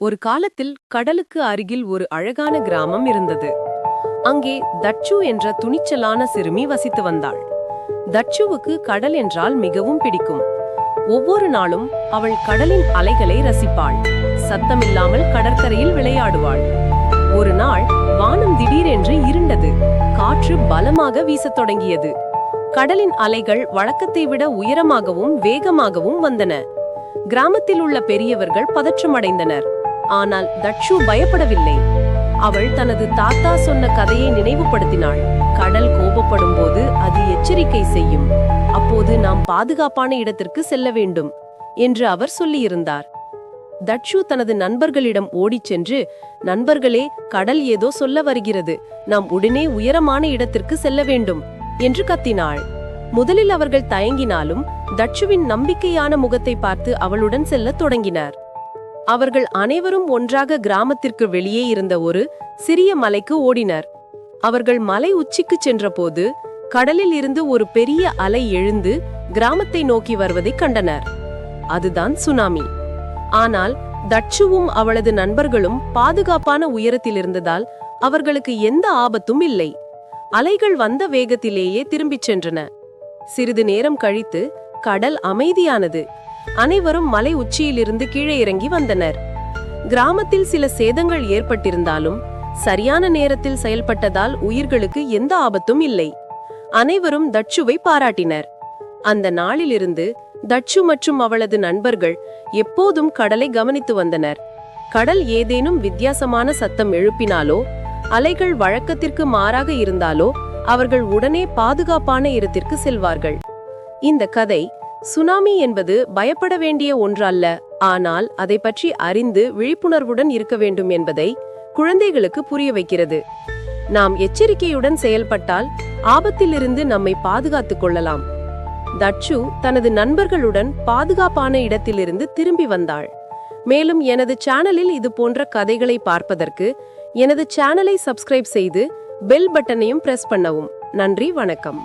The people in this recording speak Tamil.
ஒரு காலத்தில் கடலுக்கு அருகில் ஒரு அழகான கிராமம் இருந்தது. அங்கே தட்சு என்ற துணிச்சலான சிறுமி வசித்து வந்தாள். தட்சுவுக்கு கடல் என்றால் மிகவும் பிடிக்கும். ஒவ்வொரு நாளும் அவள் கடலின் அலைகளை ரசிப்பாள். சத்தமில்லாமல் கடற்கரையில் விளையாடுவாள். ஒரு நாள் வானம் திடீரென்று இருண்டது. காற்று பலமாக வீசத் தொடங்கியது. கடலின் அலைகள் வழக்கத்தை விட உயரமாகவும் வேகமாகவும் வந்தன. கிராமத்தில் உள்ள பெரியவர்கள் பதற்றமடைந்தனர். ஆனால் தட்சு பயப்படவில்லை. அவள் தனது தாத்தா சொன்ன கதையை நினைவுபடுத்தினாள். கடல் கோபப்படும் போது அது எச்சரிக்கை செய்யும். அப்போது நாம் பாதுகாப்பான இடத்திற்கு செல்ல வேண்டும் என்று அவர் சொல்லியிருந்தார். தட்சு தனது நண்பர்களிடம் ஓடிச் சென்று நண்பர்களே கடல் ஏதோ சொல்ல வருகிறது. நாம் உடனே உயரமான இடத்திற்கு செல்ல வேண்டும் என்று கத்தினாள். முதலில் அவர்கள் தயங்கினாலும் தட்சுவின் நம்பிக்கையான முகத்தை பார்த்து அவளுடன் செல்லத் தொடங்கினார். அவர்கள் அனைவரும் ஒன்றாக கிராமத்திற்கு வெளியே இருந்த ஒரு சிறிய மலைக்கு ஓடினர். அவர்கள் மலை உச்சிக்கு சென்றபோது கடலில் இருந்து ஒரு பெரிய அலை எழுந்து கிராமத்தை நோக்கி வருவதைக் கண்டனர். அதுதான் சுனாமி. ஆனால் தட்சுவும் அவளது நண்பர்களும் பாதுகாப்பான உயரத்தில் இருந்ததால் அவர்களுக்கு எந்த ஆபத்தும் இல்லை. அலைகள் வந்த வேகத்திலேயே திரும்பிச் சென்றன. சிறிது நேரம் கழித்து கடல் அமைதியானது. அனைவரும் மலை உச்சியிலிருந்து கீழே இறங்கி வந்தனர். கிராமத்தில் சில சேதங்கள் ஏற்பட்டிருந்தாலும் சரியான நேரத்தில் செயல்பட்டதால் உயிர்களுக்கு எந்த ஆபத்தும் இல்லை. அனைவரும் தட்சுவை பாராட்டினர். அந்த நாளிலிருந்து தட்சு மற்றும் அவளது நண்பர்கள் எப்போதும் கடலை கவனித்து வந்தனர். கடல் ஏதேனும் வித்தியாசமான சத்தம் எழுப்பினாலோ அலைகள் வழக்கத்திற்கு மாறாக இருந்தாலோ அவர்கள் உடனே பாதுகாப்பான இடத்திற்கு செல்வார்கள். இந்த கதை சுனாமி என்பது பயப்பட வேண்டிய ஒன்றல்ல. ஆனால் அதை பற்றி அறிந்து விழிப்புணர்வுடன் இருக்க வேண்டும் என்பதை குழந்தைகளுக்கு புரிய வைக்கிறது. நாம் எச்சரிக்கையுடன் செயல்பட்டால் ஆபத்திலிருந்து நம்மை பாதுகாத்துக் கொள்ளலாம். தட்சு தனது நண்பர்களுடன் பாதுகாப்பான இடத்திலிருந்து திரும்பி வந்தாள். மேலும் எனது சேனலில் இது போன்ற கதைகளை பார்ப்பதற்கு எனது சேனலை சப்ஸ்கிரைப் செய்து பெல் பட்டனையும் பிரஸ் பண்ணவும். நன்றி வணக்கம்.